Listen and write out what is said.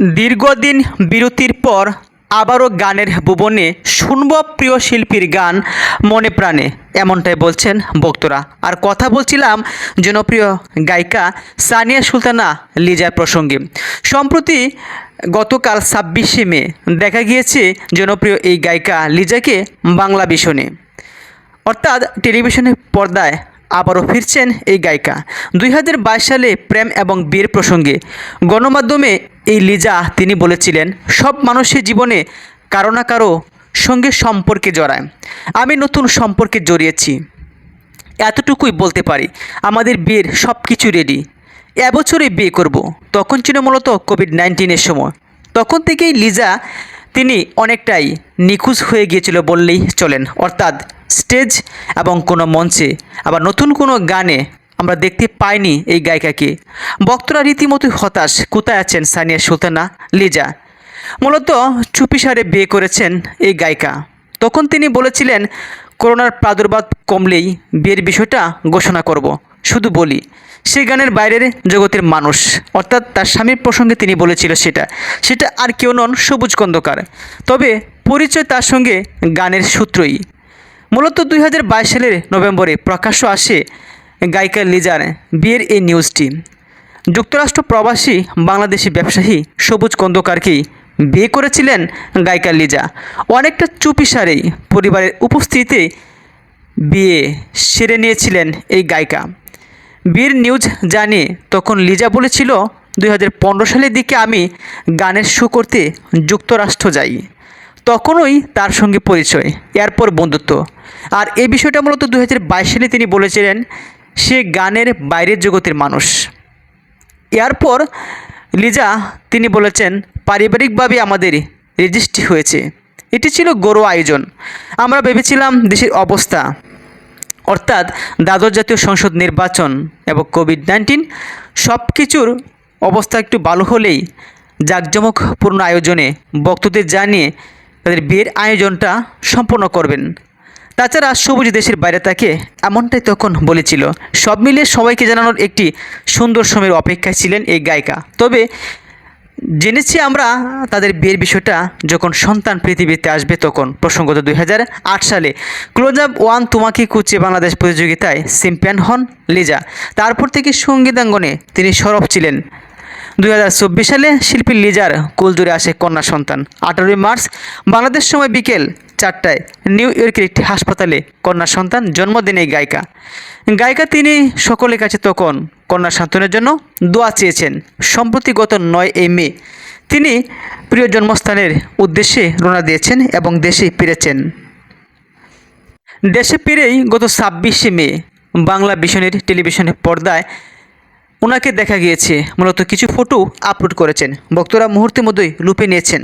দীর্ঘদিন বিরতির পর আবারও গানের ভুবনে শুনব প্রিয় শিল্পীর গান মনে প্রাণে, এমনটাই বলছেন বক্তরা। আর কথা বলছিলাম জনপ্রিয় গায়িকা সানিয়া সুলতানা লিজার প্রসঙ্গে। সম্প্রতি গতকাল ছাব্বিশে মে দেখা গিয়েছে জনপ্রিয় এই গায়িকা লিজাকে বাংলা ভীষণে। অর্থাৎ টেলিভিশনের পর্দায় আবারও ফিরছেন এই গায়িকা। দুই হাজার বাইশ সালে প্রেম এবং বিয়ের প্রসঙ্গে গণমাধ্যমে এই লিজা তিনি বলেছিলেন, সব মানুষের জীবনে কারও না কারও সঙ্গে সম্পর্কে জড়ায়। আমি নতুন সম্পর্কে জড়িয়েছি। এতটুকুই বলতে পারি, আমাদের বিয়ের সব কিছু রেডি এবছরে বিয়ে করব। তখন ছিল মূলত কোভিড নাইন্টিনের সময়। তখন থেকেই লিজা তিনি অনেকটাই নিখোঁজ হয়ে গিয়েছিল বললেই চলেন। অর্থাৎ স্টেজ এবং কোনো মঞ্চে, আবার নতুন কোনো গানে আমরা দেখতে পাইনি এই গায়িকাকে। বক্তরা রীতিমতো হতাশ। কোথায় আছেন সানিয়া সুলতানা? লিজা। মূলত চুপিসারে বিয়ে করেছেন এই গায়িকা। তখন তিনি বলেছিলেন, করোনার প্রাদুর্ভাব কমলেই বিয়ের বিষয়টা ঘোষণা করব। শুধু বলি, সেই গানের বাইরের জগতের মানুষ। অর্থাৎ তার স্বামীর প্রসঙ্গে তিনি বলেছিল সেটা। সেটা আর কেউ নন সবুজ কন্দকার। তবে পরিচয় তার সঙ্গে গানের সূত্রই। মূলত দুই হাজার বাইশ সালের নভেম্বরে প্রকাশ্য আসে গায়িকা লিজার বিয়ের এই নিউজটি যুক্তরাষ্ট্র প্রবাসী বাংলাদেশি ব্যবসায়ী সবুজ কন্দকারকেই বিয়ে করেছিলেন গায়িকা লিজা? অনেকটা চুপিসারেই পরিবারের উপস্থিতিতে বিয়ে সেরে নিয়েছিলেন এই গায়িকা। বিয়ের নিউজ জানিয়ে তখন লিজা বলেছিল, দুই হাজার পনেরো সালের দিকে আমি গানের শো করতে যুক্তরাষ্ট্র যাই। তখনই তার সঙ্গে পরিচয়, এরপর বন্ধুত্ব। আর এই বিষয়টা মূলত দুই হাজার বাইশ সালে তিনি বলেছিলেন সে গানের বাইরের জগতের মানুষ। এরপর লিজা তিনি বলেছেন, পারিবারিকভাবে আমাদের রেজিস্ট্রি হয়েছে। এটি ছিল গরু আয়োজন। আমরা ভেবেছিলাম দেশের অবস্থা। অর্থাৎ দ্বাদশ জাতীয় সংসদ নির্বাচন এবং কোভিড নাইন্টিন সব কিছুর অবস্থা একটু ভালো হলেই জাঁকজমকপূর্ণ আয়োজনে বক্তদের জানিয়ে তাদের বিয়ের আয়োজনটা সম্পন্ন করবেন। তাছাড়া সবুজ দেশের বাইরে তাকে এমনটাই তখন বলেছিল। সব মিলিয়ে সবাইকে জানানোর একটি সুন্দর সময়ের অপেক্ষায় ছিলেন এই গায়িকা। তবে জেনেছি আমরা তাদের বিয়ের বিষয়টা যখন সন্তান পৃথিবীতে আসবে তখন, প্রসঙ্গত দুই হাজার আট সালে। ক্লোজ আপ ওয়ান তোমাকে কুচে বাংলাদেশ প্রতিযোগিতায় চ্যাম্পিয়ন হন লিজা। তারপর থেকে সঙ্গীতাঙ্গনে তিনি সরব ছিলেন। দুই হাজার চব্বিশ সালে শিল্পী লিজার কুলজুরে আসে কন্যা সন্তান। আঠারোই মার্চ বাংলাদেশ সময় বিকেল চারটায় নিউ ইয়র্কের একটি হাসপাতালে কন্যা সন্তান জন্মদিন গায়িকা। গায়িকা তিনি সকলের কাছে তখন কন্যা সন্তানের জন্য দোয়া চেয়েছেন। সম্প্রতি গত নয় এই মে তিনি প্রিয় জন্মস্থানের উদ্দেশ্যে রোনা দিয়েছেন এবং দেশে ফিরেছেন। দেশে ফিরেই গত ছাব্বিশে মে বাংলা ভিশনের টেলিভিশনের পর্দায় ওনাকে দেখা গিয়েছে। মূলত কিছু ফটো আপলোড করেছেন। ভক্তরা মুহূর্তের মধ্যেই লুপে নিয়েছেন।